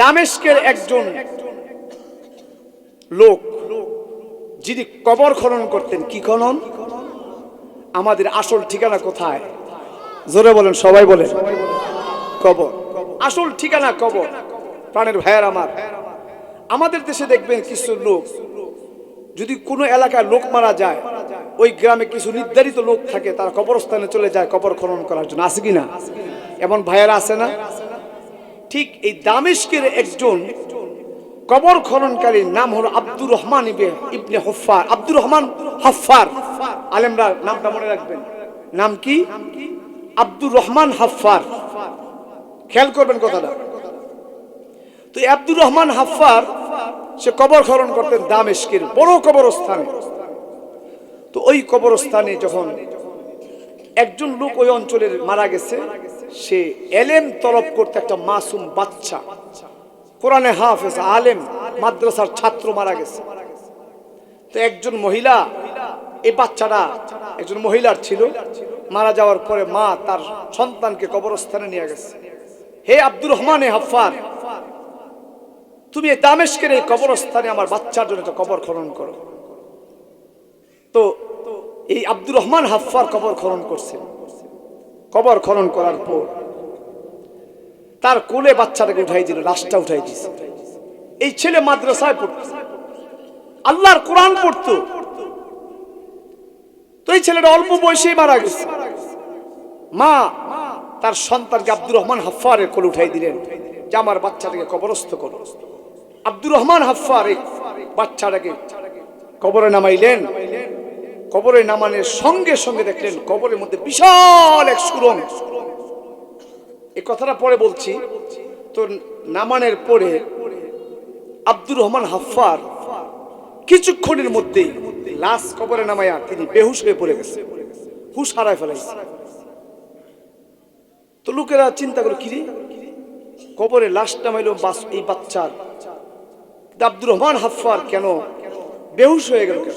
দামেস্কের একজন লোক যিনি কবর খনন করতেন, কি খনন? আমাদের আসল ঠিকানা কোথায়? জোরে বলেন, সবাই বলেন। কবর। আসল ঠিকানা কবর। প্রাণের ভাইয়ার আমার। আমাদের দেশে দেখবেন কিছু লোক, যদি কোনো এলাকায় লোক মারা যায়, ওই গ্রামে কিছু নির্ধারিত লোক থাকে, তারা কবরস্থানে চলে যায় কবর খনন করার জন্য। আছে কি না? এমন ভাইয়ারা আছে না? ঠিক এই দামেশকের একজন কবর খননকারীর নাম হলো আব্দুর রহমান ইবে ইবনে হফার আব্দুর রহমান হাফার আলেমরা নামটা মনে রাখবেন। নাম কি? আব্দুর রহমান হাফার খেয়াল করবেন কথাটা। তো আব্দুর রহমান হাফার সে কবর খনন করতেন দামেশকের বড় কবরস্থানে। তো ওই কবরস্থানে যখন একজন লোক ওই অঞ্চলের মারা গেছে সে এলেম তলব করতে একটা মাসুম বাচ্চা। কোরআনে হাফেজ, আলেম, মাদ্রাসার ছাত্র মারা গেছে। তো একজন মহিলা এই বাচ্চাটা একজন মহিলার ছিল, মারা যাওয়ার পরে মা তার সন্তানকে কবরস্থানে নিয়ে গেছে। হে আব্দুর রহমান এ হাফার তুমি এই দামেশকের এই কবরস্থানে আমার বাচ্চার জন্য কবর খনন করো। তো এই আব্দুর রহমান হাফার কবর খনন করছেন কবর খনন করার পর তার কোলে বাচ্চাটাকে উঠাই দিল, লাশটা উঠাই দিছে। এই ছেলে মাদ্রাসায় পড়তো। আল্লাহর কোরআন পড়তো। তো এই ছেলেটা অল্প বয়সেই মারা গেছে। মা, তার সন্তানকে আব্দুর রহমান হাফারের কোলে উঠাই দিলেন যে আমার বাচ্চাটাকে কবরস্থ করো। আব্দুর রহমান হাফার বাচ্চাটাকে কবরে নামাইলেন। কবরে নামানের সঙ্গে সঙ্গে দেখলেন কবরের মধ্যে বিশাল এক সুরং এই কথাটা পরে বলছি। তো নামানের পরে আব্দুর রহমান হাফার কিছুক্ষণের মধ্যেই লাশ কবরে নামায়া তিনি বেহুশ হয়ে পড়ে গেছে। হুশ হারায় ফেলাইছে তো লোকেরা চিন্তা করে, কিরে? কবরে লাশ নামাইলো বাস, এই বাচ্চার? আব্দুর রহমান হাফার কেন বেহুশ হয়ে গেল কেন?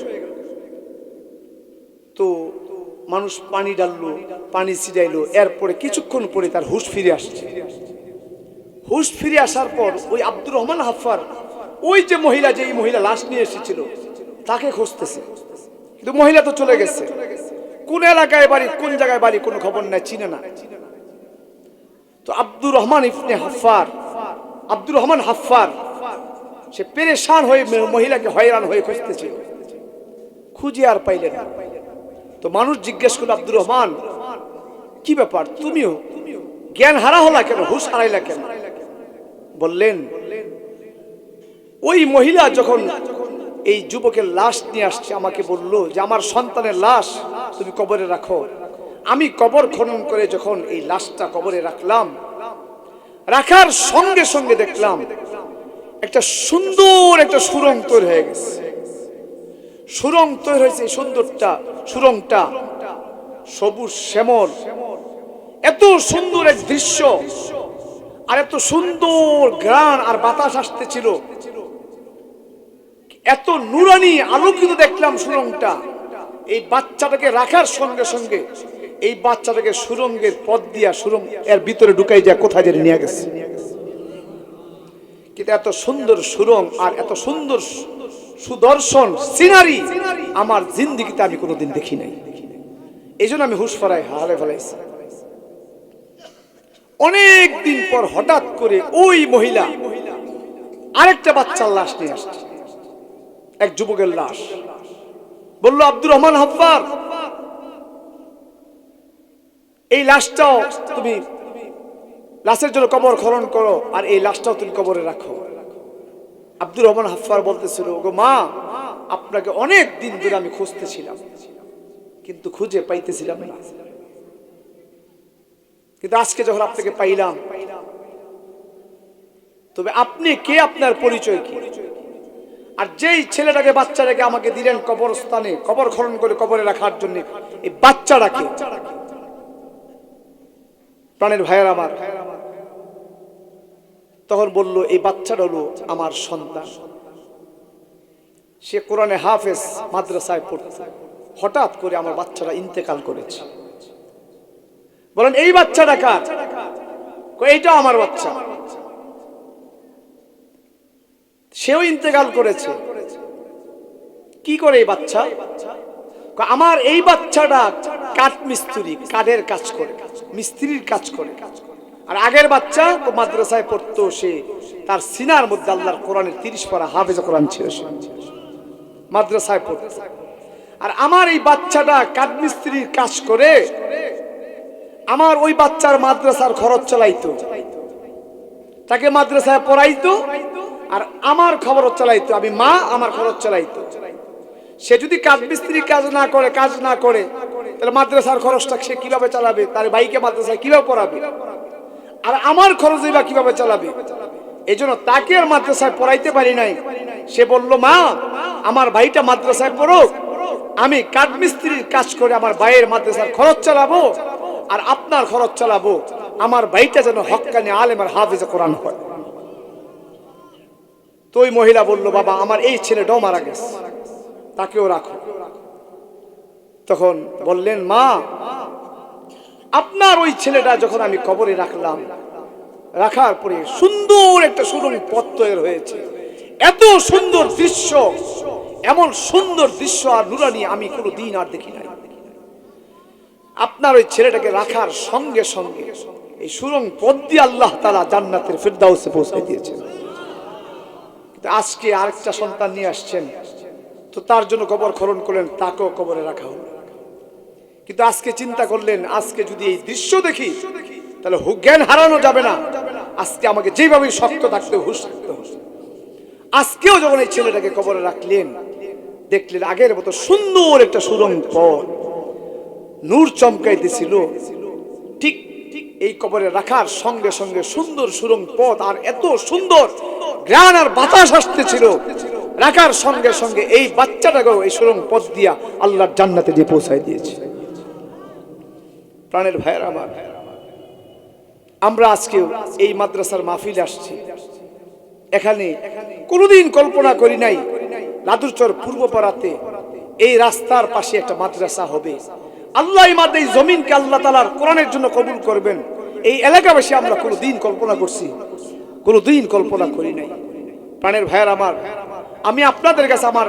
তো মানুষ পানি ডাললো পানি ছিটাইলো, এরপরে কিছুক্ষণ পরে তার হুশ ফিরে আসছে। হুশ ফিরে আসার পর ওই আব্দুর রহমান হাফার, ওই যে মহিলা যে এই মহিলা লাশ নিয়ে এসেছিল, তাকে খুঁজতেছে। কিন্তু মহিলা তো চলে গেছে। কোন এলাকায় বাড়ি, কোন জায়গায় বাড়ি, কোনো খবর নাই, চিনে না। তো আব্দুর রহমান ইফনে হাফার, আব্দুর রহমান হাফার, সে পেরেশান হয়ে মহিলাকে হয়রান হয়ে খুঁজতেছিল খুঁজে আর পাইলেন না। তো মানুষ জিজ্ঞেস করল, আব্দুর রহমান, কি ব্যাপার? তুমিও? জ্ঞান হারা হলা কেন? হুশ হারাইলা কেন? বললেন, ওই মহিলা যখন এই যুবকের লাশ নিয়ে আসছে, আমাকে বলল যে, আমার সন্তানের লাশ তুমি কবরে রাখো। আমি কবর খনন করে যখন এই লাশটা কবরে রাখলাম, রাখার সঙ্গে সঙ্গে দেখলাম একটা সুন্দর একটা সুরং তৈরি হয়ে গেছে। সুরং তৈরি হয়েছে সুন্দরটা, সুরংটা। সবুজ শ্যামল। এত সুন্দর এক দৃশ্য আর এত সুন্দর গ্রান আর বাতাস আসতেছিল। এত নুরানি আলোকিত দেখলাম সুরংটা। এই বাচ্চাটাকে রাখার সঙ্গে সঙ্গে এই বাচ্চাটাকে সুরঙ্গের পথ দিয়া সুরঙ্গ এর ভিতরে ঢুকাই যায় কোথায় যেন নিয়ে গেছে। কিন্তু এত সুন্দর সুরং আর এত সুন্দর সুদর্শন, সিনারি আমার জিন্দিগিতে আমি কোনোদিন দেখি নাই। এই জন্য আমি হুশ ফরাই হারে ফেলাইছি। অনেক দিন পর হঠাৎ করে ওই মহিলা আরেকটা বাচ্চার লাশ নিয়ে আসছে। এক যুবকের লাশ। বলল, আব্দুর রহমান হাফার, এই লাশটাও তুমি, লাশের জন্য কবর খনন করো আর এই লাশটাও তুমি কবরে রাখো। আব্দুর রহমান হাফার বলতেছিল, ওগো মা, আপনাকে অনেক দিন ধরে আমি খুঁজতেছিলাম, কিন্তু খুঁজে পাইতেছিলাম না। কিন্তু আজকে যখন আপনাকে পাইলাম, তবে আপনি কে আপনার পরিচয় কি? আর যেই ছেলেটাকে, বাচ্চাটাকে আমাকে দিলেন কবরস্থানে, কবর খনন করে কবরে রাখার জন্য, এই বাচ্চাটাকে, প্রাণের ভাইয়ের আমার তখন বলল, এই বাচ্চাটা হলো আমার সন্তান। সে কোরআনে হাফেজ মাদ্রাসায় পড়তে। হঠাৎ করে আমার বাচ্চাটা ইন্তেকাল করেছে। বলেন, এই বাচ্চাটা কার? এইটা আমার বাচ্চা। সেও ইন্তেকাল করেছে। কি করে এই বাচ্চা? আমার এই বাচ্চাটা কাঠ মিস্ত্রি কাঠের কাজ করে, মিস্ত্রির কাজ করে। আর আগের বাচ্চা তো মাদ্রাসায় পড়তো সে, তার সিনার মধ্যে আল্লাহর কোরআনের তিরিশ পারা হাফেজ কোরআন ছিল সে। মাদ্রাসায় পড়তো। আর আমার এই বাচ্চাটা কাঠ মিস্ত্রির কাজ করে, আমার ওই বাচ্চার মাদ্রাসার খরচ চালাইতো। তাকে মাদ্রাসায় পড়াইতো আর আমার খবরও চালাইতো। আমি মা, আমার খরচ চালাইতো। সে যদি কাজ মিস্ত্রি কাজ না করে, কাজ না করে, তাহলে মাদ্রাসার খরচটা সে কীভাবে চালাবে? তার ভাইকে মাদ্রাসায় কীভাবে পড়াবে? আর আমার খরচ বা কীভাবে চালাবে? এই জন্য তাকে আর মাদ্রাসায় পড়াইতে পারি নাই। সে বলল, মা, আমার ভাইটা মাদ্রাসায় পড়ুক। আমি কাঠ মিস্ত্রির কাজ করে আমার ভাইয়ের মাদ্রাসার খরচ চালাবো আর আপনার খরচ চালাবো। আমার ভাইটা যেন হক্কানি আলেম আর হাফিজে কোরআন হয় তো ওই মহিলা বলল, বাবা, আমার এই ছেলে ছেলেটাও মারা গেছে। তাকেও রাখো। তখন বললেন, মা আপনার ওই ছেলেটা যখন আমি কবরে রাখলাম, রাখার পরে সুন্দর একটা সুরং পথ তৈরি হয়েছে। এত সুন্দর দৃশ্য, এমন সুন্দর দৃশ্য আর নুরানি আমি কোনো দিন আর দেখি নাই। আপনার ওই ছেলেটাকে রাখার সঙ্গে সঙ্গে এই সুরং পথ দিয়ে আল্লাহ তালা জান্নাতের ফিরদাউসে পৌঁছে দিয়েছেন। আজকে আরেকটা সন্তান নিয়ে আসছেন, তো তার জন্য কবর খনন করলেন, তাকেও কবরে রাখা হলো। কিন্তু আজকে চিন্তা করলেন, আজকে যদি এই দৃশ্য দেখি, তাহলে জ্ঞান হারানো যাবে না। আজকে আমাকে যেভাবে শক্ত থাকতে হুশ থাকতে আজকেও যখন এই ছেলেটাকে কবরে রাখলেন, দেখলেন আগের মতো সুন্দর একটা সুরং পথ। নূর চমকাইতেছিল। ঠিক ঠিক এই কবরে রাখার সঙ্গে সঙ্গে সুন্দর সুরং পথ আর এত সুন্দর গ্রান আর বাতাস আসতেছিল। রাখার সঙ্গে সঙ্গে এই বাচ্চাটাকেও এই সুরং পথ দিয়া আল্লাহর জান্নাতে দিয়ে পৌঁছায় দিয়েছে। প্রাণের ভাইয়ের আমার। আমরা আজকেও এই মাদ্রাসার মাহফিল আসছি। এখানে কোনোদিন কল্পনা করি নাই লাদুরচর পূর্বপাড়াতে এই রাস্তার পাশে একটা মাদ্রাসা হবে। আল্লাহ এই জমিনকে আল্লাহ তালার কোরআনের জন্য কবুল করবেন। এই এলাকাবাসী আমরা কোনোদিন কল্পনা করছি, কোনোদিন কল্পনা করি নাই। প্রাণের ভাইয়ের আমার, আমি আপনাদের কাছে আমার,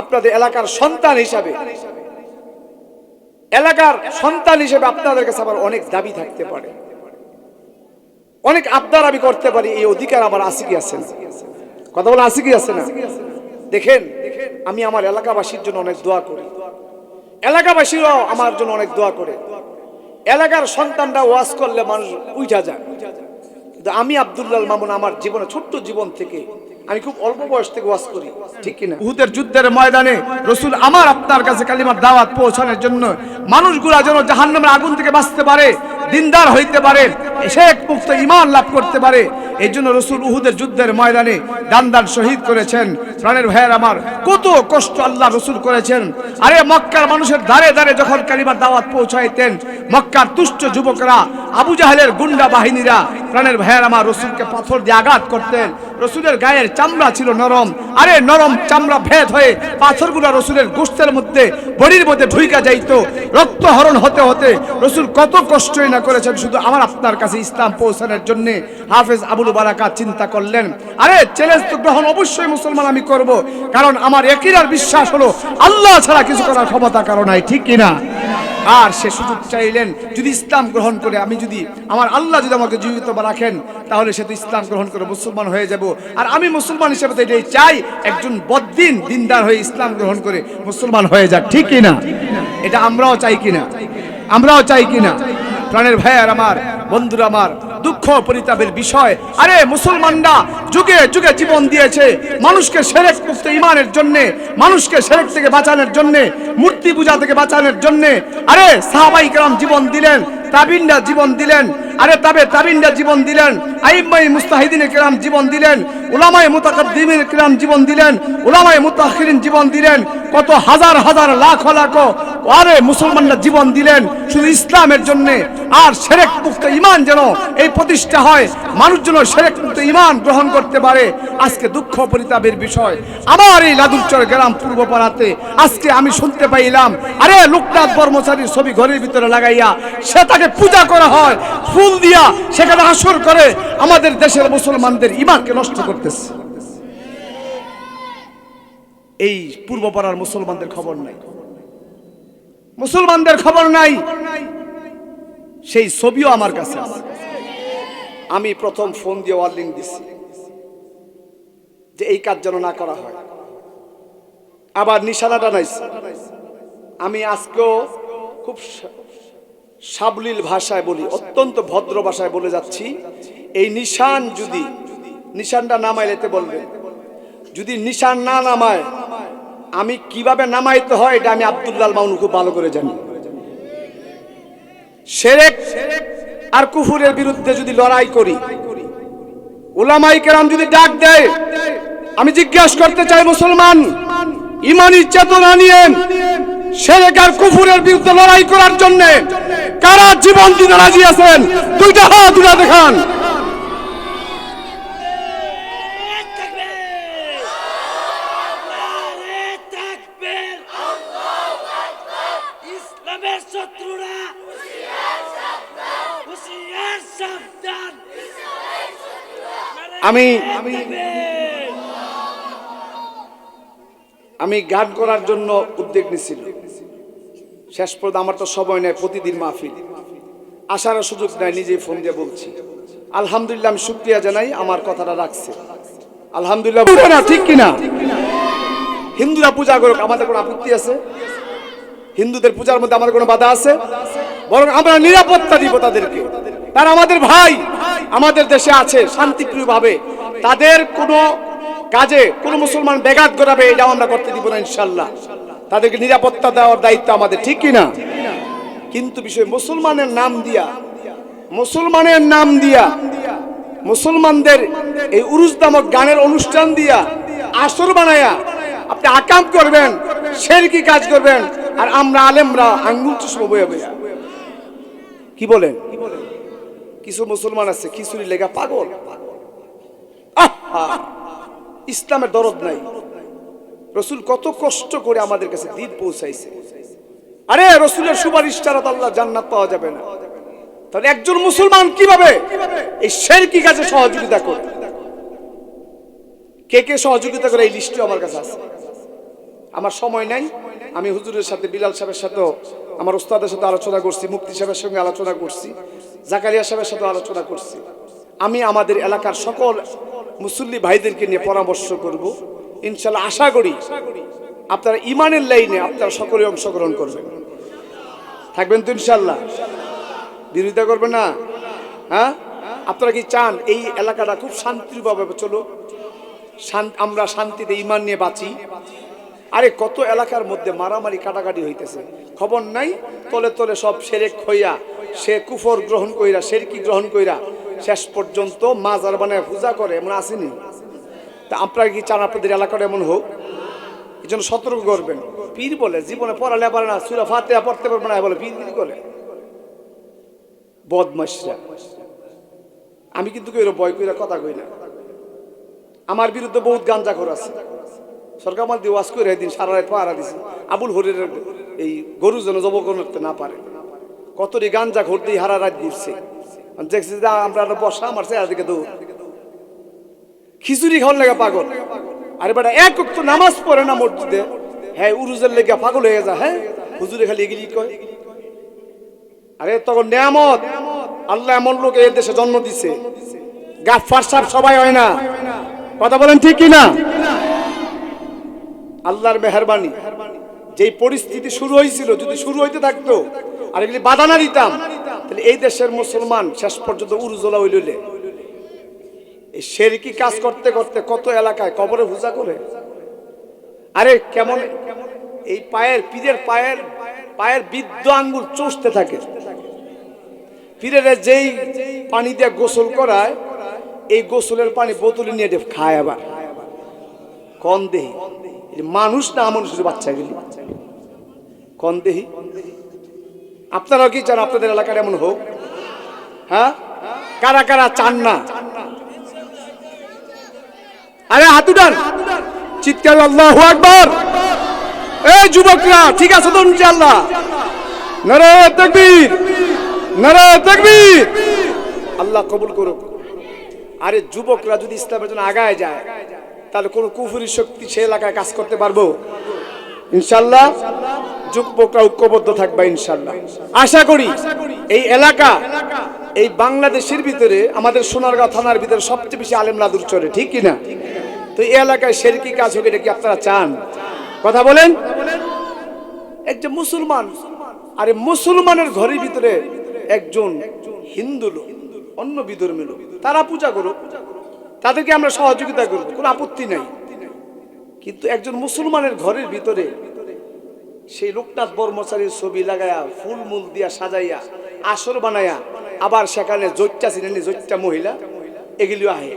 আপনাদের এলাকার সন্তান হিসাবে এলাকার সন্তান হিসেবে আপনাদের কাছে আমার অনেক দাবি থাকতে পারে। অনেক আবদার আমি করতে পারি, এই অধিকার আমার আসি কি আছে কথা বলে আছে কি আছে না? দেখেন, আমি আমার এলাকাবাসীর জন্য অনেক দোয়া করি। এলাকাবাসীরাও আমার জন্য অনেক দোয়া করে। এলাকার সন্তানরা ওয়াজ করলে মানুষ উঠা যায়। কিন্তু আমি আব্দুল্লাহ মামুন আমার জীবনে, ছোট্ট জীবন থেকে আমি খুব অল্প বয়স থেকে ওয়াজ করি, ঠিক কিনা? উহুদের যুদ্ধের ময়দানে রসুল আমার আপনার কাছে কালিমার দাওয়াত পৌঁছানোর জন্য মানুষগুলা যেন জাহান্নামের আগুন থেকে বাঁচতে পারে, দিনদার হইতে পারে শেখ মুক্ত ইমান লাভ করতে পারে। এই জন্য রসুল উহুদের যুদ্ধের ময়দানে দান দান শহীদ করেছেন। প্রাণের ভাইয়ের আমার কত কষ্ট আল্লাহ রসুল করেছেন। আরে মক্কার মানুষের দাঁড়ে দাঁড়ে যখন কালিমার দাওয়াত পৌঁছাইতেন, মক্কার তুষ্ট যুবকরা, আবু জাহেলের গুন্ডা বাহিনীরা প্রাণের ভাইয়ের আমার রসুলকে পাথর দিয়ে আঘাত করতেন। রসুলের গায়ের চামড়া ছিল নরম। আরে নরম চামড়া ভেদ হয়ে পাথরগুলো রসুলের গোস্তের মধ্যে, বড়ির মধ্যে ঢুইকা যাইতো। রক্ত হরণ হতে হতে রসুল কত কষ্টই না করেছেন, শুধু আমার আপনার কাছে ইসলাম পৌঁছানোর জন্য হাফেজ আবুল বারাকা চিন্তা করলেন, আরে চ্যালেঞ্জ তো গ্রহণ অবশ্যই মুসলমান আমি করব, কারণ আমার একিরার বিশ্বাস হলো, আল্লাহ ছাড়া কিছু করার ক্ষমতা কারণ নাই, ঠিক কিনা? আর সে সুযোগ চাইলেন, যদি ইসলাম গ্রহণ করে আমি যদি আমার আল্লাহ যদি আমাকে জীবিত বা রাখেন, তাহলে সে তো ইসলাম গ্রহণ করে মুসলমান হয়ে যাব। আর আমি মুসলমান হিসেবে তো এটাই চাই, একজন বদ্দিন, দিনদার হয়ে ইসলাম গ্রহণ করে মুসলমান হয়ে যাক, ঠিক কিনা? এটা আমরাও চাই কিনা? আমরাও চাই কিনা? প্রাণের ভাই আর আমার বন্ধুরা আমার, দুঃখ পরিতাপের বিষয়। আরে, মুসলমানরা যুগে যুগে জীবন দিয়েছে। মানুষকে সেরেক মুক্ত ইমানের জন্য, মানুষকে সেরেক থেকে বাঁচানোর জন্য, মূর্তি পূজা থেকে বাঁচানোর জন্য। আরে, সাহাবাই কালাম জীবন দিলেন, তাবিনরা জীবন দিলেন। আরে, তাবে তাবিনরা জীবন দিলেন আইমাই মুস্তাহিদিন কিরাম জীবন দিলেন, উলামায় মুতাকাদ্দিমিন কিরাম জীবন দিলেন, উলামায় মুতাখিরিন জীবন দিলেন। কত হাজার হাজার, লাখ লাখ, আরে, মুসলমানরা জীবন দিলেন শুধু ইসলামের জন্যে। আর সেরেক মুক্ত ইমান যেন এই প্রতিষ্ঠা হয়, মানুষ যেন সেরেক মুক্ত ইমান গ্রহণ করতে পারে। আজকে দুঃখ পরিতাপের বিষয়। আমার এই লাদুরচর গ্রাম পূর্ব পাড়াতে আজকে আমি শুনতে পাইলাম, আরে লোকনাথ কর্মচারীর ছবি ঘরের ভিতরে লাগাইয়া, সে তাকে পূজা করা হয়, ফুল দিয়া সেখানে আসর করে আমাদের দেশের মুসলমানদের ইমানকে নষ্ট করতেছে। এই পূর্বপাড়ার মুসলমানদের খবর নাই। মুসলমানদের খবর নাই। সেই ছবিও আমার কাছে আমি প্রথম ফোন দিয়ে ওয়ার্নিং দিছি যে এই কাজ যেন না করা হয়। আবার নিশানাটা নাইছে। আমি আজকেও খুব সাবলীল ভাষায় বলি, অত্যন্ত ভদ্র ভাষায় বলে যাচ্ছি, এই নিশান যদি, নিশানটা নামাইলেতে বলবে, যদি নিশান না নামায়, আমি কীভাবে নামাইতে হয় এটা আমি আব্দুল্লাল মাউন খুব ভালো করে জানি। সেরেক আর কুফুরের বিরুদ্ধে যদি লড়াই করি ওলামাই কেরাম যদি ডাক দেয়, আমি জিজ্ঞাসা করতে চাই, মুসলমান, ইমানি চেতনা নিয়ে সেরেক আর কুফুরের বিরুদ্ধে লড়াই করার জন্য কারা জীবন দিতে রাজি আছেন? দুইটা হাত দেখান নারে তাকবীর! ইসলামের শত্রুরা হুঁশিয়ার সাবধান আমি আমি গান করার জন্য উদ্যোগ নিছিল শেষ পর্যন্ত আমার তো সময় নেই, প্রতিদিন মাহফিল। আসার সুযোগ নাই, নিজেই ফোন দিয়ে বলছি। আলহামদুলিল্লাহ, আমি শুক্রিয়া জানাই, আমার কথাটা রাখছে। আলহামদুলিল্লাহ না, ঠিক কিনা? হিন্দুরা পূজা করুক, আমাদের কোনো আপত্তি আছে? হিন্দুদের পূজার মধ্যে আমাদের কোনো বাধা আছে? বরং আমরা নিরাপত্তা দিব তাদেরকে। তারা আমাদের ভাই। আমাদের দেশে আছে শান্তিপ্রিয় ভাবে তাদের কোনো কাজে কোনো মুসলমান ব্যাঘাত ঘটাবে এটাও আমরা করতে দিব না ইনশাল্লাহ। তাদেরকে নিরাপত্তা দেওয়ার দায়িত্ব আমাদের, ঠিক কিনা কিন্তু বিষয়, মুসলমানের নাম দিয়া, মুসলমানের নাম দিয়া, মুসলমানদের এই উরুজ নামক গানের অনুষ্ঠান দিয়া আসর বানায়া আপনি আকাম করবেন সের কি কাজ করবেন, আর আমরা আলেমরা আঙ্গুল চুষবো বয়ে। কি বলেন? কিছু মুসলমান আছে, খিচুড়ি লেগা পাগল। ইসলামের দরদ নাই। রসুল কত কষ্ট করে আমাদের কাছে দিন পৌঁছাইছে। আরে, রসুলের সুপারিশ ছাড়া আল্লাহ জান্নাত পাওয়া যাবে না। তাহলে একজন মুসলমান কীভাবে? এই শেরকি কাজে সহযোগিতা করে। কে কে সহযোগিতা করে এই লিস্টে আমার কাছে আছে। আমার সময় নাই। আমি হুজুরের সাথে, বিলাল সাহেবের সাথেও আমার ওস্তাদের সাথে আলোচনা করছি মুক্তি সাহেবের সঙ্গে আলোচনা করছি, জাকারিয়া সাহেবের সাথে আলোচনা করছি। আমি আমাদের এলাকার সকল মুসল্লি ভাইদেরকে নিয়ে পরামর্শ করব। ইনশাল্লাহ আশা করি আপনারা ইমানের লাইনে আপনারা সকলে অংশগ্রহণ করবেন। থাকবেন তো ইনশাল্লাহ বিরোধিতা করবেন না? হ্যাঁ? আপনারা কি চান এই এলাকাটা খুব শান্তিভাবে চলো আমরা শান্তিতে ইমান নিয়ে বাঁচি। আরে কত এলাকার মধ্যে মারামারি কাটাকাটি হইতেছে। খবর নাই? তলে তলে সব সেরেক হইয়া সে কুফর গ্রহণ কইরা, সেরকি গ্রহণ কইরা শেষ পর্যন্ত মাজার বানায় পূজা করে, এমন আসেনি তা আপনারা কি চান আপনাদের এলাকাটা এমন হোক? এই জন্য সতর্ক করবেন। পীর বলে, জীবনে পড়ালে পারে না, সুরা ফাতে পড়তে পারবে না, বলে পীর পীর করে? বদমাসরা আমি কিন্তু কইরা বয় কইরা কথা কই না। আমার বিরুদ্ধে বহুত গাঞ্জা খোর আছে। সরকার মাল দিয়ে ওয়াজ করে দিন সারা রাত পাহারা দিছে। আবুল হরের এই গরু যেন জব করতে না পারে। কতটি গাঞ্জা ঘর দিয়ে হারা রাত দিচ্ছে দেখছি যে আমরা বসা আমার চেহারা দিকে দৌড় খিচুড়ি খাওয়ার লেগে পাগল। আরে বেটা, এক তো নামাজ পড়ে না মসজিদে? হ্যাঁ উরুজের লেগে পাগল হয়ে যা হ্যাঁ? হুজুরে খালি এগিয়ে কয়, আরে তখন নিয়ামত, আল্লাহ এমন লোক এই দেশে জন্ম দিছে। গাফার সাহেব সবাই হয় না। কথা বলেন ঠিক কি না আল্লাহর মেহরবানি। যেই পরিস্থিতি শুরু হয়েছিল, যদি শুরু হইতে থাকতো, আর এগুলি বাধা না দিতাম, তাহলে এই দেশের মুসলমান শেষ পর্যন্ত উরুজলা হইলে এই শেরকি কাজ করতে করতে কত এলাকায় কবরে পূজা করে। আরে, কেমন এই পায়ের, পীরের পায়ের পায়ের বিদ্য আঙ্গুল চষতে থাকে। পীরের যেই পানি দিয়ে গোসল করায়, এই গোসলের পানি বোতলে নিয়ে খায় আবার। কন দেহি। মানুষ না মানুষের বাচ্চা গেলি। কন দেহি? আপনারাও কি চান আপনাদের এলাকার এমন হোক? হ্যাঁ? কারা কারা চান না? আরে, হাত উঠান। চিৎকার, আল্লাহু আকবার। এই যুবকরা, ঠিক আছে তো ইনশাআল্লাহ। নারে তাকবীর। নারে তাকবীর। আল্লাহ কবুল করুক। আরে, যুবকরা যদি ইসলামের জন্য আগায় যায় তাহলে কোনো কুফুরি শক্তি সে এলাকায় কাজ করতে পারব? ইনশাল্লাহ যুবকরা ঐক্যবদ্ধ থাকবে ইনশাল্লাহ। আশা করি এই এলাকা, এই বাংলাদেশের ভিতরে আমাদের সোনারগাঁও থানার ভিতরে সবচেয়ে বেশি আলেম লাদুর চলে ঠিক কি না? তো এই এলাকায় সেরকি কাজ হোক এটা কি আপনারা চান? কথা বলেন। একজন মুসলমান, আরে মুসলমানের ঘরের ভিতরে একজন হিন্দু লোক, অন্য বিধর্মী লোক, তারা পূজা করুক। তাদেরকে আমরা সহযোগিতা করব, কোনো আপত্তি নাই। কিন্তু একজন মুসলমানের ঘরের ভিতরে সেই লোকনাথ বর্মচারীর ছবি লাগায়া, ফুল মূল দিয়া সাজাইয়া, আসর বানায়া আবার সেখানে জৈত্যা ছিলেন জৈত্যা মহিলা, এগুলিও আহে।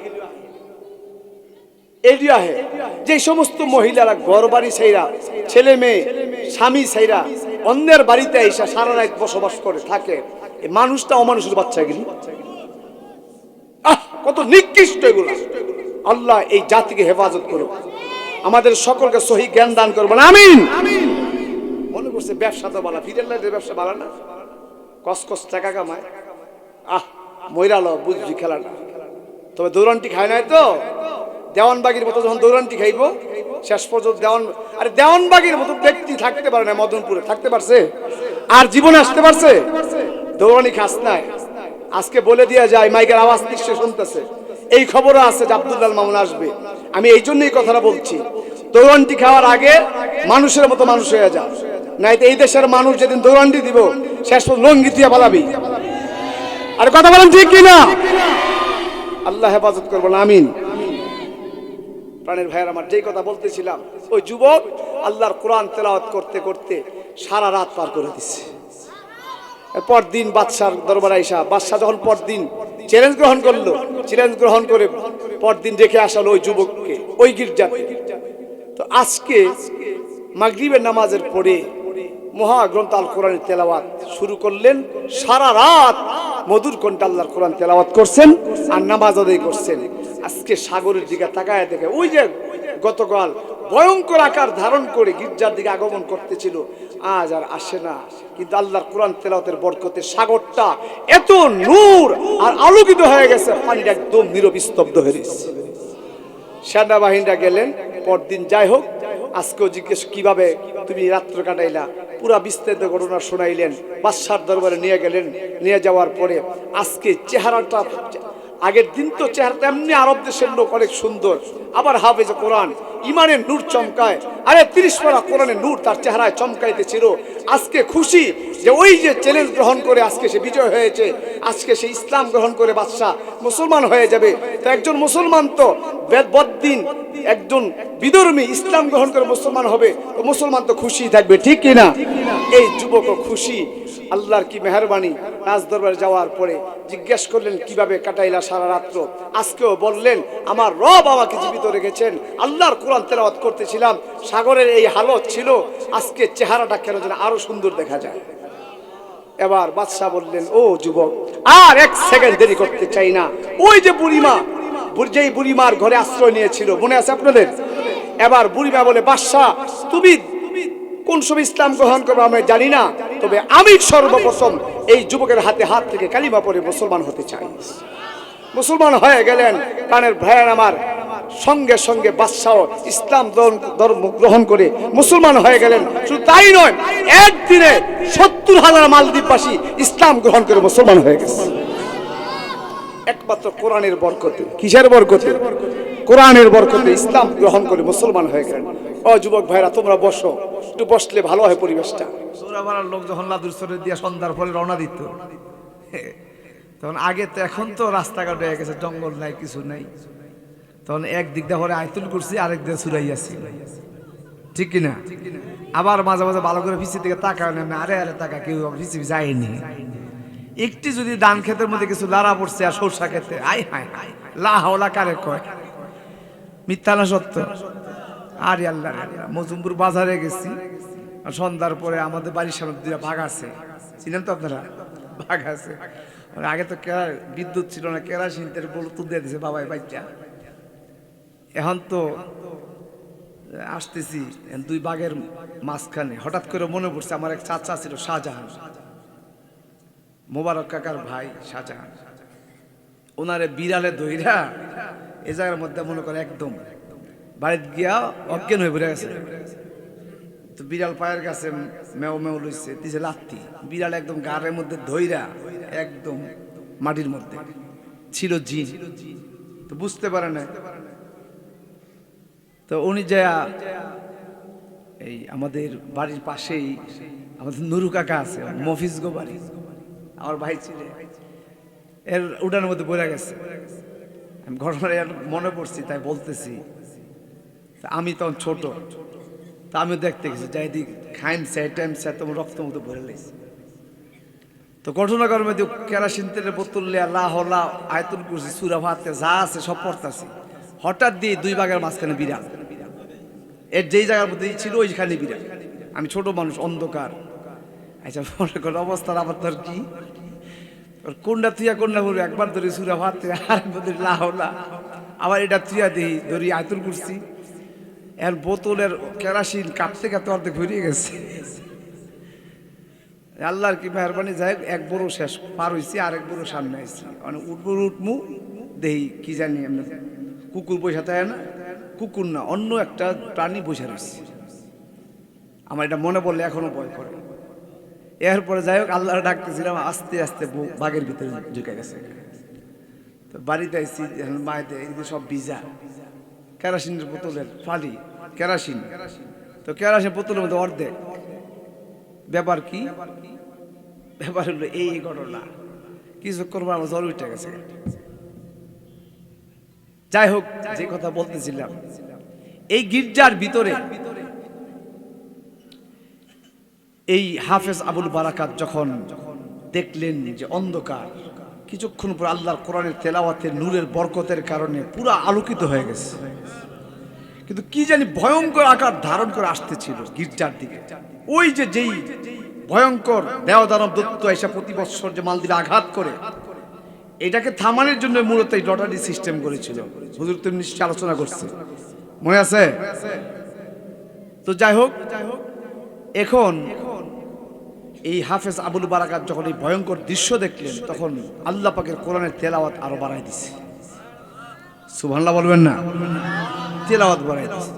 এগুলিও আহে। যে সমস্ত মহিলারা ঘর বাড়ি সেইরা ছেলে মেয়ে, স্বামী সেইরা অন্যের বাড়িতে এসে সারা রাত বসবাস করে, থাকে। মানুষটা অমানুষের বাচ্চা এগুলি কত নিকৃষ্ট এগুলো। আল্লাহ এই জাতিকে হেফাজত করুক। আমাদের সকলকে সহি জ্ঞান দান করবেন আমিন। মনে করছে ব্যবসা তো বালা লাইটের ব্যবসা বালা না? কস কস টাকা কামায়। আহ ময়রালো বুঝবি খেলাটা তবে দৌড়ানটি খায় নাই তো? দেওয়ানবাগির মতো যখন দৌড়ানটি খাইব শেষ পর্যন্ত দেওয়ান আরে দেওয়ানবাগির মতো ব্যক্তি থাকতে পারে না মদনপুরে। থাকতে পারছে? আর জীবনে আসতে পারছে? দৌড়ানি খাস নাই। আজকে বলে দিয়া যায়, মাইকের আওয়াজ নিশ্চয় শুনতেছে। এই খবরও আছে যে আব্দুল্লাল মামুন আসবে। আমি এই জন্যই কথাটা বলছি, দৌড়ানটি খাওয়ার আগে মানুষের মতো মানুষ হয়ে যা। নাই এই দেশের মানুষ যেদিন দৌড়ানটি দিব, শেষ লঙ্গি দিয়ে পালাবি। আর কথা বলেন ঠিক কিনা? আল্লাহ হেফাজত করব না আমিন। প্রাণের ভাইয়ের, আমার যেই কথা বলতেছিলাম, ওই যুবক আল্লাহর কোরআন তেলাওয়াত করতে করতে সারা রাত পার করে দিচ্ছে পর দিন বাদশার দরবার আইসা, বাদশাহ যখন পরদিন চ্যালেঞ্জ গ্রহণ করল চ্যালেঞ্জ গ্রহণ করে পরদিন রেখে আসালো ওই যুবককে, ওই গির্জা তো আজকে মাগরিবের নামাজের পরে মহাগ্রন্থ আল কোরআনের তেলাওয়াত শুরু করলেন, সারা রাত মধুর কণ্ঠ আল্লাহর কোরআন তেলাওয়াত করছেন আর নামাজ আদায় করছেন। আজকে সাগরের দিকে তাকায় দেখে, ওই যে গতকাল ভয়ঙ্কর আকার ধারণ করে গির্জার দিকে আগমন করতেছিল। আজ আর আসে না। কিন্তু আল্লাহর কোরআন তেলাওয়াতের বরকতে সাগরটা এত নূর আর আলোকিত হয়ে গেছে, পানিটা একদম নীরব স্তব্ধ হয়ে গেছে। সেনাবাহিনীরা গেলেন, পরদিন যাই হোক, আজকেও জিজ্ঞেস কীভাবে তুমি রাত্র কাটাইলা? পুরা বিস্তারিত ঘটনা শোনাইলেন, বাদশার দরবারে নিয়ে গেলেন। নিয়ে যাওয়ার পরে আজকে চেহারাটা আগের দিন তো চেহারা তেমনি আরব দেশের লোক অনেক সুন্দর। আবার হাফেজ কোরআন, ইমানের নূর চমকায়। আরে তিরিশ পরা কোরআনের নূর তার চেহারায় চমকাইতেছিল। আজকে খুশি যে ওই যে চ্যালেঞ্জ গ্রহণ করে আজকে সে বিজয় হয়েছে। আজকে সে ইসলাম গ্রহণ করে বাদশাহ মুসলমান হয়ে যাবে। তো একজন মুসলমান তো বেদ বদ্দিন, একজন বিধর্মী ইসলাম গ্রহণ করে মুসলমান হবে। তো মুসলমান তো খুশি থাকবে, ঠিক কিনা? এই যুবকও খুশি। আল্লাহর কি মেহরবানি? রাজ দরবারে যাওয়ার পরে জিজ্ঞেস করলেন, কীভাবে কাটাইলা সারা রাত্র? আজকেও বললেন, আমার রব আমাকে জীবিত রেখেছেন। আল্লাহর কোরআন তেলাওয়াত করতেছিলাম। সাগরের এই হালত ছিল। আজকে চেহারাটা কেন যেন আরও সুন্দর দেখা যায়। এবার বাদশাহ বললেন, ও যুবক, আর এক সেকেন্ড দেরি করতে চাই না। ওই যে বুড়িমা, বুড়ি- যেই বুড়িমার ঘরে আশ্রয় নিয়েছিল, মনে আছে আপনাদের? এবার বুড়িমা বলে, বাদশাহ, তুমি কোন সময় ইসলাম গ্রহণ করব আমি জানি না, তবে আমি সর্বপ্রথম এই যুবকের হাতে হাত থেকে কালিমা পরে মুসলমান হতে চাই। মুসলমান হয়ে গেলেন, কানের ভাইয়ার আমার সঙ্গে সঙ্গে বাদশাহ ইসলাম ধর্ম গ্রহণ করে মুসলমান হয়ে গেলেন। শুধু তাই নয়, একদিনে সত্তর হাজার মালদ্বীপবাসী ইসলাম গ্রহণ করে মুসলমান হয়ে গেছে। একমাত্র কোরআনের বরকতে, কিসের বরকতে? কোরআনের বরকতে ইসলাম গ্রহণ করে মুসলমান হয়ে গেলেন। ও যুবক ভাইরা, তোমরা বসো। একটু বসলে ভালো হয় পরিবেশটা। চোরাপাড়ার লোক যখন লাদুর সরে দিয়ে সন্ধ্যার পরে রওনা দিত, তখন আগে তো এখন তো রাস্তাঘাট হয়ে গেছে, জঙ্গল নাই, কিছু নাই। তখন এক দিক দিয়ে পরে আয়তুল করছি আরেক দিয়ে চুরাইয়াছি ঠিক কিনা? আবার মাঝে মাঝে ভালো করে পিছিয়ে দিকে তাকায় না আরে আরে, তাকা, কেউ পিছিয়ে যায়নি। একটি যদি ধান ক্ষেতের মধ্যে কিছু লাড়া পড়ছে আর সরষা খেতে আই হাই হাই লা হাওলা কারে কয়? মিথ্যা না সত্য? আরে আল্লাহ মজুমপুর বাজারে গেছি। সন্ধ্যার পরে আমাদের বাড়ির সামনে দুটা ভাগ আছে। চিনেন তো আপনারা? ভাগ আছে। আগে তো বিদ্যুৎ ছিল না কেরাসিন তেল বলতুদ দিয়ে দিছে বাবাই বাচ্চা এখন তো আসতেছি দুই বাঘের মাঝখানে। হঠাৎ করে মনে পড়ছে আমার এক চাচা ছিল শাহজাহান। মোবারক কাকার ভাই শাহজাহান। ওনারে বিড়ালে দইরা এ জায়গার মধ্যে মনে করে একদম বাড়িতে গিয়া অজ্ঞান হয়ে পড়ে গেছে। তো বিড়াল পায়ের কাছে মেও মেও লইছে, দিছে লাত্তি। বিড়াল একদম গাড়ের মধ্যে ধইরা একদম মাটির মধ্যে। ছিল জিন। তো বুঝতে পারে না। তো উনি যা এই আমাদের বাড়ির পাশেই আমাদের নুরু কাকা আছে, মফিজ গো বাড়ি আমার ভাই ছিল। এর উঠানের মধ্যে পড়ে গেছে। আমি ঘটনা মনে পড়ছি, তাই বলতেছি। তা আমি তখন ছোট, তা আমিও দেখতে গেছি, যাই দিক, খাইম স্যার টাইম স্যার তোমার রক্ত মতো ভরে লেগেছে। তো ঘটনা কর্মে দিয়ে কেরাসিন তেলের বোতল লিয়া লা হলা আয়তন করছি, সুরা ভাতে যা আছে সব পড়তাছি। হঠাৎ দিয়ে দুই বাগের মাঝখানে বিড়াল। এর যেই জায়গার মধ্যে ছিল, ওইখানে বিড়াল। আমি ছোট মানুষ, অন্ধকার। আচ্ছা মনে করো অবস্থার আবার তোর কি? কোনটা তুইয়া কোনটা করবি একবার ধরে সুরা ভাতে আর ধরে লা হলা আবার এটা তুইয়া দেই, ধরি আয়তন করছি এর বোতলের কেরাসিন কাঁপতে কাঁপতে অর্ধেক ভরিয়ে গেছে। আল্লাহর কি মেহরবানি, যাই এক বড় শেষ পার হয়েছি আরেক বড় সামনে আসছি মানে উঠবো, উঠমু দেহি কি জানি এমনি কুকুর বসে থাকে না, কুকুর না, অন্য একটা প্রাণী বসে রয়েছে। আমার এটা মনে পড়লে এখনও ভয় করে। এরপরে যাই হোক, আল্লাহর ডাকতেছিলাম, আস্তে আস্তে বাঘের ভিতরে ঢুকে গেছে। তো বাড়িতে আইসি মায়েতে এদিকে সব ভিজা। কেরাসিনের বোতলের ফালি, কেরাসিন। তো কেরাসিন বোতলের মধ্যে অর্ধেক। ব্যাপার কি? ব্যাপার হলো এই এই ঘটনা। কিছু করব আমার জ্বর উঠে গেছে। যাই হোক, যে কথা বলতেছিলাম, এই গির্জার ভিতরে এই হাফেজ আবুল বারাকাত যখন দেখলেন যে অন্ধকার, কিছুক্ষণ পর আল্লাহর কোরআনের তেলাওয়াতের নূরের বরকতের কারণে পুরো আলোকিত হয়ে গেছে। কিন্তু কি জানি ভয়ঙ্কর আকার ধারণ করে আসতেছিল গির্জার দিকে। ওই যে যেই ভয়ঙ্কর দেওদানব দত্ত এসে প্রতি বছর যে মালদ্বীপে আঘাত করে, এটাকে থামানোর জন্য মূলত এই লটারি সিস্টেম করেছিল। হুজুর তো নিশ্চয় আলোচনা করছে। মনে আছে? তো যাই হোক, এখন এই হাফেজ আবুল বারাকাত যখন এই ভয়ঙ্কর দৃশ্য দেখলেন, তখন আল্লাহ পাকের কোরআনের তেলাওয়াত আরও বাড়াই দিছে। সুবহানাল্লাহ বলবেন না? তেলাওয়াত বাড়াই দিছে।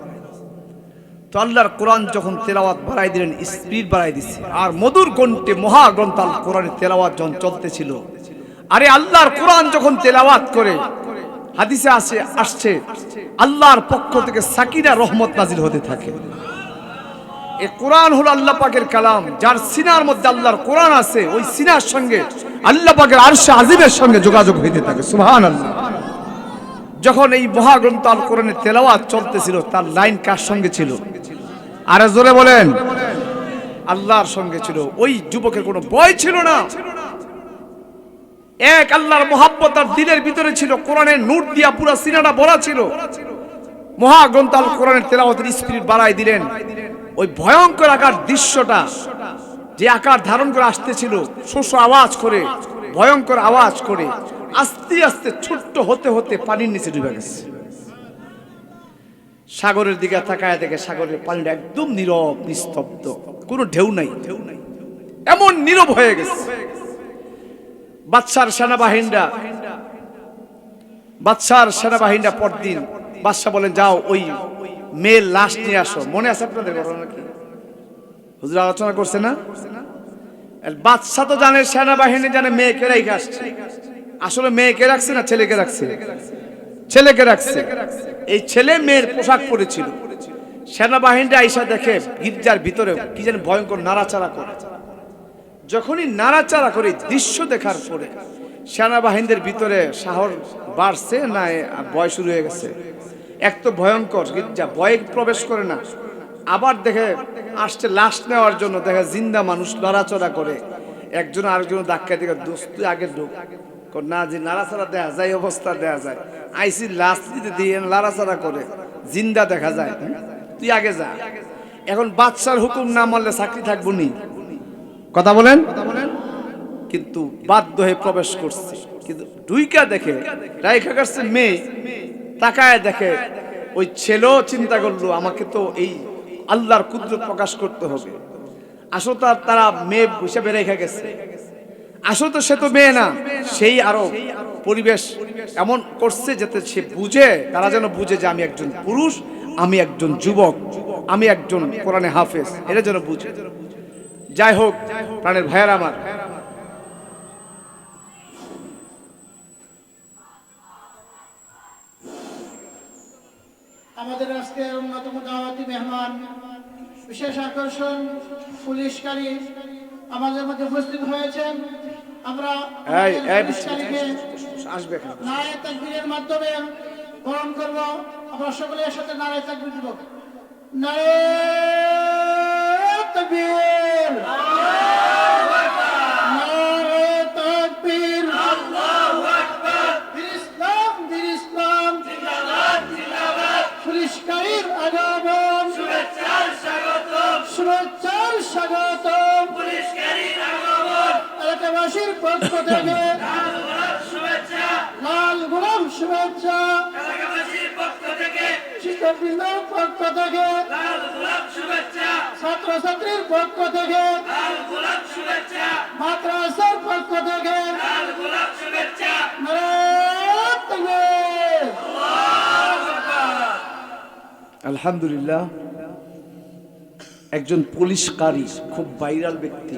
তো আল্লাহর কোরআন যখন তেলাওয়াত বাড়াই দিলেন, স্পিড বাড়াই দিচ্ছে আর মধুর কণ্ঠে মহাগ্রন্থ আল কোরআনের তেলাওয়াত যখন চলতেছিল, আরে আল্লাহর কোরআন যখন তেলাওয়াত করে, হাদিসে আসে, আসছে, আল্লাহর পক্ষ থেকে সাকিনা রহমত নাজিল হতে থাকে। এই কোরআন হলো আল্লাহ পাকের কালাম, যার সিনার মধ্যে আল্লাহর কোরআন আছে, ওই সিনার সঙ্গে আল্লাহ পাকের আরশে আজিমের সঙ্গে যোগাযোগ হইতে থাকে সুবহান আল্লাহ যখন এই মহাগ্রন্থ আল কোরআনের তেলাওয়াত চলতেছিল, তার লাইন কার সঙ্গে ছিল? আরে জোরে বলেন। আল্লাহর সঙ্গে ছিল। ওই যুবকের কোনো ভয় ছিল না। এক আল্লাহর মোহাব্বত তার দিলের ভিতরে ছিল কোরআনের নূর দিয়া পুরা সিনাটা বলা ছিল। মহাগ্রন্থ আল কোরআনের তেলাওয়াতের স্পিরিট বাড়াই দিলেন। ওই ভয়ঙ্কর আকার দৃশ্যটা যে আকার ধারণ করে আসতেছিল, শোষ আওয়াজ করে, ভয়ঙ্কর আওয়াজ করে, আস্তে আস্তে ছোট্ট হতে হতে পানির নিচে ডুবে গেছে। সাগরের দিকে তাকায় দেখে সাগরের পানিটা একদম নীরব, নিস্তব্ধ, কোনো ঢেউ নাই। ঢেউ নাই এমন নীরব হয়ে গেছে। বাদশার সেনাবাহিনীরা বাদশার সেনাবাহিনীরা পরদিন বাদশা বলেন, যাও, ওই মেয়ের লাশ নিয়ে আসো। মনে আছে আপনাদের ঘটনা কি? হুজুর আলোচনা করছে না? বাদশা তো জানে, সেনাবাহিনী জানে মেয়েকে রেখে আসছে। আসলে মেয়েকে রাখছে না ছেলেকে রাখছে? ছেলেকে রাখছে। এই ছেলে মেয়ের পোশাক পরেছিল। সেনাবাহিনীরা আইসা দেখে গির্জার ভিতরে কি যেন ভয়ঙ্কর নাড়াচাড়া করে। যখনই নাড়াচাড়া করে দৃশ্য দেখার পরে সেনাবাহিনীদের ভিতরে সাহস বাড়ছে না ভয় শুরু হয়ে গেছে। এক তো ভয়ঙ্কর গির্জা ভয়ে প্রবেশ করে না। আবার দেখে আসছে লাশ নেওয়ার জন্য, দেখে জিন্দা মানুষ লড়াচড়া করে। একজন আরেকজন ধাক্কা দিকে দোস্ত আগে ঢুক। না যে নাড়াচাড়া দেয়া যায়, অবস্থা দেয়া যায়। আইসি লাশ দিতে দিয়ে নাড়াচাড়া করে, জিন্দা দেখা যায়। তুই আগে যা। এখন বাদশার হুকুম না মানলে চাকরি থাকব নি। কথা বলেন? কিন্তু বাধ্য হয়ে প্রবেশ করছে। কিন্তু ডুইকা দেখে রাইখা কাছে মেয়ে তাকায় দেখে, ওই ছেলেও চিন্তা করল, আমাকে তো এই আল্লাহর কুদরত প্রকাশ করতে হবে। আসলে তার তারা মেয়ে হিসেবে রেখে গেছে। আসলে তো সে তো মেয়ে না, সেই আরও পরিবেশ এমন করছে যাতে সে বুঝে, তারা যেন বুঝে যে আমি একজন পুরুষ, আমি একজন যুবক, আমি একজন কোরআনে হাফেজ এটা যেন বুঝে। যাই হোক, প্রাণের ভাইয়ার আমার আমাদের আজকের অন্যতম দাওয়াতি মেহমান বিশেষ আকর্ষণ পুলিশকারী আমাদের মধ্যে উপস্থিত হয়েছেন। আমরা এই পুলিশকারীকে নারায় তাকবীরের মাধ্যমে বরণ করব। আমরা সকলে এর সাথে নারায় তাকবীর দিব। নারায় তাকবীর! এলাকাবাসীর পক্ষ থেকে লাল গোলাম শুভেচ্ছা পক্ষ থেকে ছাত্রছাত্রীর পক্ষ থেকে মাদ্রাসার পক্ষ থেকে। আলহামদুলিল্লাহ, একজন পুলিশকারী, খুব ভাইরাল ব্যক্তি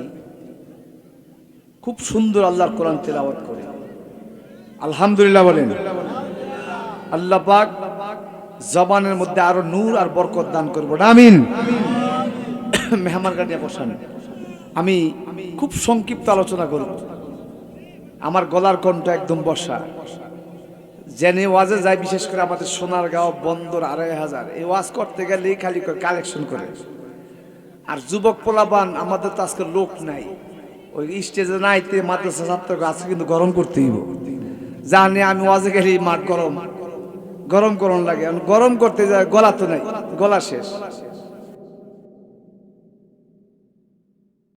খুব সুন্দর আল্লাহর কোরআন তেলাওয়াত করে। আলহামদুলিল্লাহ বলেন। আল্লাহ পাক জবানের মধ্যে আরও নূর আর বরকত দান করব। আমিন। মেহমান গাড়িয়া বসান। আমি খুব সংক্ষিপ্ত আলোচনা করব আমার গলার কণ্ঠ একদম বসা। জেনে ওয়াজে যায় বিশেষ করে আমাদের সোনারগাঁও বন্দর আড়াই হাজার এই ওয়াজ করতে গেলেই খালি করে কালেকশন করে। আর যুবক পোলাবান আমাদের তো আজকে লোক নাই। ওই স্টেজে নাইতে মাদ্রাসা ছাত্রকে আজকে কিন্তু গরম করতে হইব। জানি আমি ওয়াজে গেলি মাঠ গরম। গরম গরম লাগে। গরম করতে যায়, গলা তো নাই, গলা শেষ।